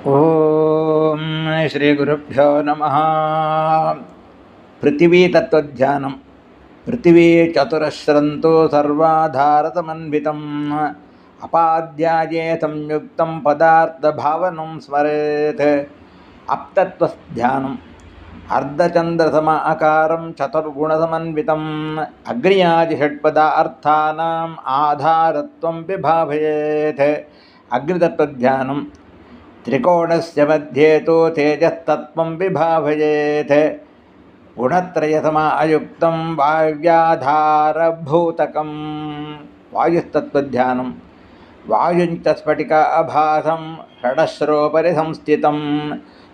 ॐ नम नमः। पृथिवीतत्त्वध्यानं पृथिवी चतुरस्रन्तो सर्वाधारतमन्वितम् अपाध्याये संयुक्तं पदार्थभावनं स्मरेत्। अप्तत्वध्यानम् अर्धचन्द्रसमाकारं चतुर्गुणसमन्वितम् अग्न्यादिषट्पदार्थानाम् आधारत्वं विभावयेत्। अग्नितत्त्वध्यानम् त्रिकोणस्य मध्ये तु तेजस्तत्त्वं विभावयेत्। गुणत्रयसमायुक्तं वाव्याधारभूतकं वायुस्तत्त्वध्यानं वायुञ्च स्फटिक अभासं षडस्रोपरि संस्थितं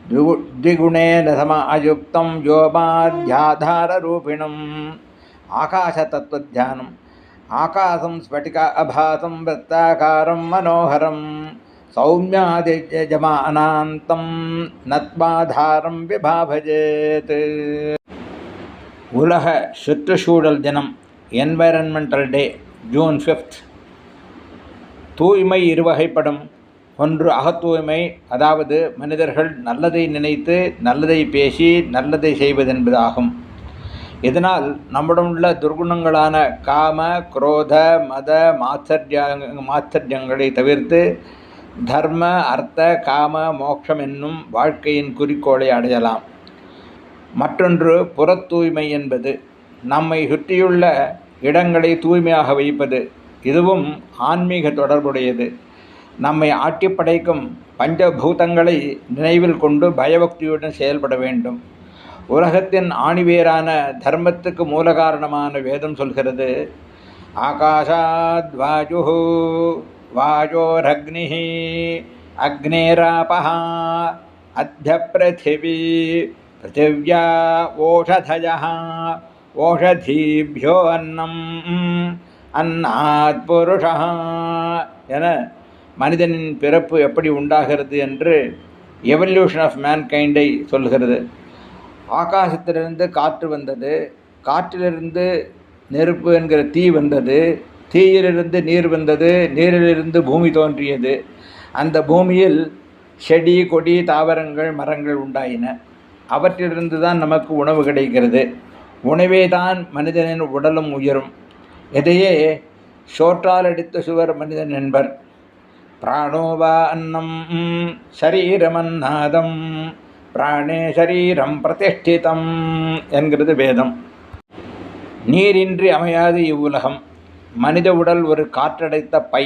द्विगु द्विगुणेन समायुक्तं व्योमाध्याधाररूपिणम् आकाशतत्त्वध्यानम् आकाशं स्फटिक अभासं वृत्ताकारं मनोहरं सौम्यादिजमानान्तं நத்மாதாரம் விபாபஜேத் உலக சுற்றுச்சூழல் தினம் என்வைரன்மெண்டல் டே ஜூன் ஃபிஃப்த் தூய்மை இருவகைப்படும் ஒன்று அகத்தூய்மை அதாவது மனிதர்கள் நல்லதை நினைத்து நல்லதை பேசி நல்லதை செய்வதென்பதாகும் இதனால் நம்மிடம் உள்ள துர்குணங்களான காம குரோத மத மாத்தர்ய மாத்தர்யங்களை தவிர்த்து தர்ம அர்த்த காம மோட்சம் என்னும் வாழ்க்கையின் குறிக்கோளை அடையலாம். மற்றொன்று புற தூய்மை என்பது. நம்மை சுற்றியுள்ள இடங்களை தூய்மையாக வைப்பது. இதுவும் ஆன்மீக தொடர்புடையது. நம்மை ஆட்டி படைக்கும் பஞ்சபூதங்களை நினைவில் கொண்டு பயபக்தியுடன் செயல்பட வேண்டும். உலகத்தின் ஆணிவேரான தர்மத்துக்கு மூல காரணமான வேதம் சொல்கிறது ஆகாஷாத் வாயு வாயோரக்னி அக்னேராபः அத்திய பிருத்திவி பிருத்திவ்யா ஓஷதயः ஓஷதீபியோ அன்னம் அன்னாத் புருஷா என மனிதனின் பிறப்பு எப்படி உண்டாகிறது என்று எவல்யூஷன் ஆஃப் மேன்கைண்டை சொல்கிறது. ஆகாசத்திலிருந்து காற்று வந்தது காற்றிலிருந்து நெருப்பு என்கிற தீ வந்தது தீயிலிருந்து நீர் வந்தது நீரிலிருந்து பூமி தோன்றியது. அந்த பூமியில் செடி கொடி தாவரங்கள் மரங்கள் உண்டாயின. அவற்றிலிருந்து தான் நமக்கு உணவு கிடைக்கிறது. உணவே தான் மனிதனின் உடலும் உயரும். இதையே சோற்றால் அடித்த சுவர் மனிதன் என்பர். பிராணோவா அன்னம் சரீரமன்னாதம் பிராணே சரீரம் பிரதிஷ்டிதம் என்கிறது வேதம். நீரின்றி அமையாது இவ்வுலகம். மனித உடல் ஒரு காற்றடைத்த பை.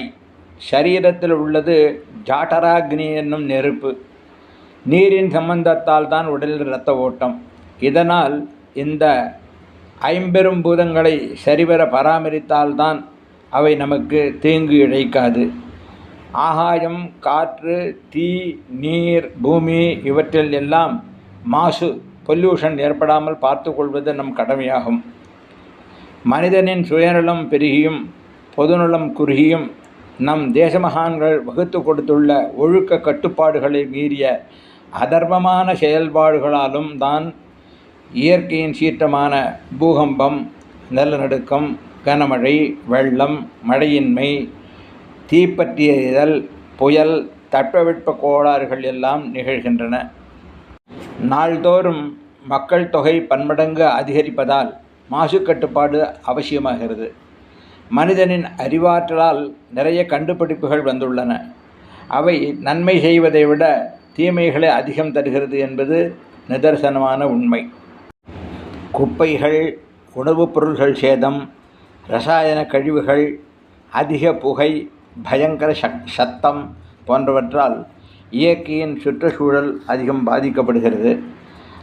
சரீரத்தில் உள்ளது ஜாட்டராக்னி என்னும் நெருப்பு. நீரின் சம்பந்தத்தால் தான் உடலில் இரத்த ஓட்டம். இதனால் இந்த ஐம்பெரும் பூதங்களை சரிவர பராமரித்தால்தான் அவை நமக்கு தீங்கு இழைக்காது. ஆகாயம் காற்று தீ நீர் பூமி இவற்றில் எல்லாம் மாசு பொல்யூஷன் ஏற்படாமல் பார்த்து கொள்வது நம் கடமையாகும். மனிதனின் சுயநலம் பெருகியும் பொதுநலம் குறுகியும் நம் தேசமகான்கள் வகுத்து கொடுத்துள்ள ஒழுக்க கட்டுப்பாடுகளை மீறிய அதர்மமான செயல்பாடுகளாலும் தான் இயற்கையின் சீற்றமான பூகம்பம் நிலநடுக்கம் கனமழை வெள்ளம் மழையின்மை தீப்பற்றியதல் புயல் தட்பவெட்ப கோளாறுகள் எல்லாம் நிகழ்கின்றன. நாள்தோறும் மக்கள் தொகை பன்மடங்கு அதிகரிப்பதால் மாசுக்கட்டுப்பாடு அவசியமாகிறது. மனிதனின் அறிவாற்றலால் நிறைய கண்டுபிடிப்புகள் வந்துள்ளன. அவை நன்மை செய்வதை விட தீமைகளை அதிகம் தருகிறது என்பது நிதர்சனமான உண்மை. குப்பைகள் உணவுப் பொருள்கள் சேதம் ரசாயன கழிவுகள் அதிக புகை பயங்கர சக் சத்தம் போன்றவற்றால் இயற்கையின் சுற்றுச்சூழல் அதிகம் பாதிக்கப்படுகிறது.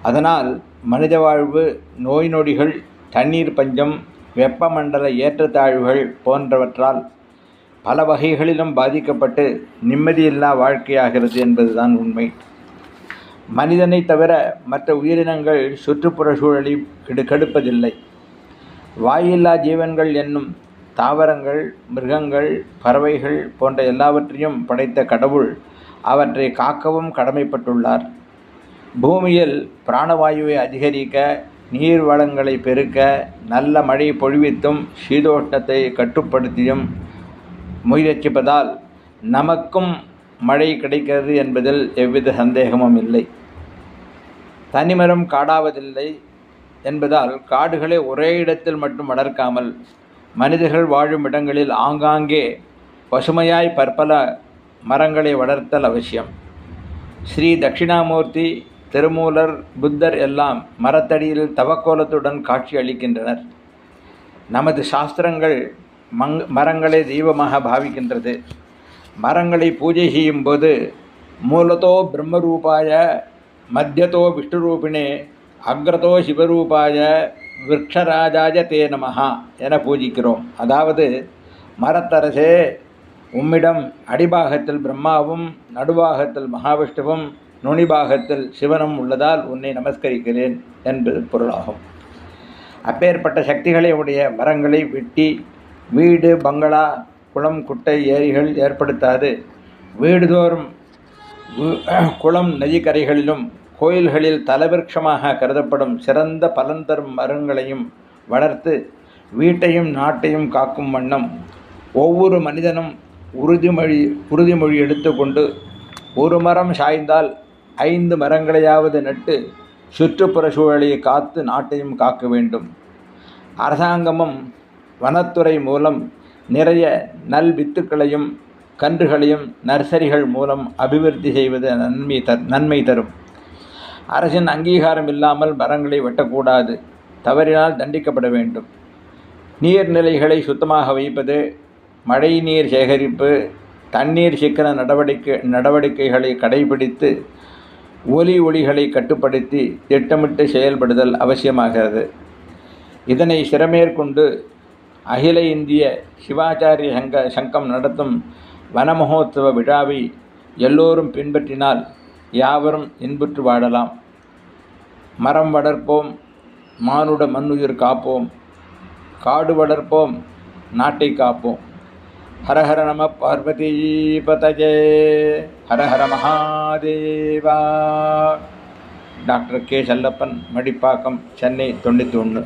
அதனால் மனித வாழ்வு நோய் நொடிகள் தண்ணீர் பஞ்சம் வெப்பமண்டல ஏற்றத்தாழ்வுகள் போன்றவற்றால் பல வகைகளிலும் பாதிக்கப்பட்டு நிம்மதியில்லா வாழ்க்கையாகிறது என்பதுதான் உண்மை. மனிதனை தவிர மற்ற உயிரினங்கள் சுற்றுப்புற சூழலை கெடு கெடுப்பதில்லை. வாயில்லா ஜீவன்கள் என்னும் தாவரங்கள் மிருகங்கள் பறவைகள் போன்ற எல்லாவற்றையும் படைத்த கடவுள் அவற்றை காக்கவும் கடமைப்பட்டுள்ளார். பூமியில் பிராணவாயுவை அதிகரிக்க நீர் வளங்களை பெருக்க நல்ல மழை பொழிவித்தும் சீதோஷ்ணத்தை கட்டுப்படுத்தியும் முயற்சிப்பதால் நமக்கும் மழை கிடைக்கிறது என்பதில் எவ்வித சந்தேகமும் இல்லை. தனிமரம் காடாவதில்லை என்பதால் காடுகளை ஒரே இடத்தில் மட்டும் வளர்க்காமல் மனிதர்கள் வாழும் இடங்களில் ஆங்காங்கே பசுமையாய் பற்பல மரங்களை வளர்த்தல் அவசியம். ஸ்ரீ தட்சிணாமூர்த்தி திருமூலர் புத்தர் எல்லாம் மரத்தடியில் தவக்கோலத்துடன் காட்சி அளிக்கின்றனர். நமது சாஸ்திரங்கள் மங் மரங்களை தெய்வமாக பாவிக்கின்றது. மரங்களை பூஜை செய்யும்போது மூலத்தோ பிரம்மரூபாய மத்தியத்தோ விஷ்ணுரூபிணே அக்ரதோ சிவரூபாய விரக்ஷராஜாய தே நமஹா என பூஜிக்கிறோம். அதாவது மரத்தரசே உம்மிடம் அடிபாகத்தில் பிரம்மாவும் நடுவாகத்தில் மகாவிஷ்ணுவும் நுனிபாகத்தில் சிவனும் உள்ளதால் உன்னை நமஸ்கரிக்கிறேன் என்பது பொருளாகும். அப்பேற்பட்ட சக்திகளை உடைய மரங்களை வெட்டி வீடு பங்களா குளம் குட்டை ஏரிகள் ஏற்படுத்தாது. வீடுதோறும் குளம் நதிக்கரைகளிலும் கோயில்களில் தலவிருட்சமாக கருதப்படும் சிறந்த பலன் தரும் மரங்களையும் வளர்த்து வீட்டையும் நாட்டையும் காக்கும் வண்ணம் ஒவ்வொரு மனிதனும் உறுதிமொழி உறுதிமொழி எடுத்துக்கொண்டு ஒரு மரம் சாய்ந்தால் ஐந்து மரங்களையாவது நட்டு சுற்றுப்புற சூழலை காத்து நாட்டையும் காக்க வேண்டும். அரசாங்கமும் வனத்துறை மூலம் நிறைய நல் வித்துக்களையும் கன்றுகளையும் நர்சரிகள் மூலம் அபிவிருத்தி செய்வது நன்மை த நன்மை தரும். அரசின் அங்கீகாரம் இல்லாமல் மரங்களை வெட்டக்கூடாது. தவறினால் தண்டிக்கப்பட வேண்டும். நீர்நிலைகளை சுத்தமாக வைப்பது மழை நீர் சேகரிப்பு தண்ணீர் சிக்கன நடவடிக்கை நடவடிக்கைகளை கடைபிடித்து ஒலி ஒளிகளை கட்டுப்படுத்தி திட்டமிட்டு செயல்படுதல் அவசியமாகிறது. இதனை சிறமேற்கொண்டு அகில இந்திய சிவாச்சாரிய சங்க சங்கம் நடத்தும் வனமகோத்சவ விழாவை எல்லோரும் பின்பற்றினால் யாவரும் இன்புற்று வாழலாம். மரம் வளர்ப்போம் மானுட மண்ணுயிர் காப்போம் காடு வளர்ப்போம் நாட்டை காப்போம். ஹர ஹர நம பார்வதி பதஜே ஹர ஹர மகாதேவா டாக்டர் கே செல்லப்பன் மடிப்பாக்கம் சென்னை தொண்ணூற்றி ஒன்று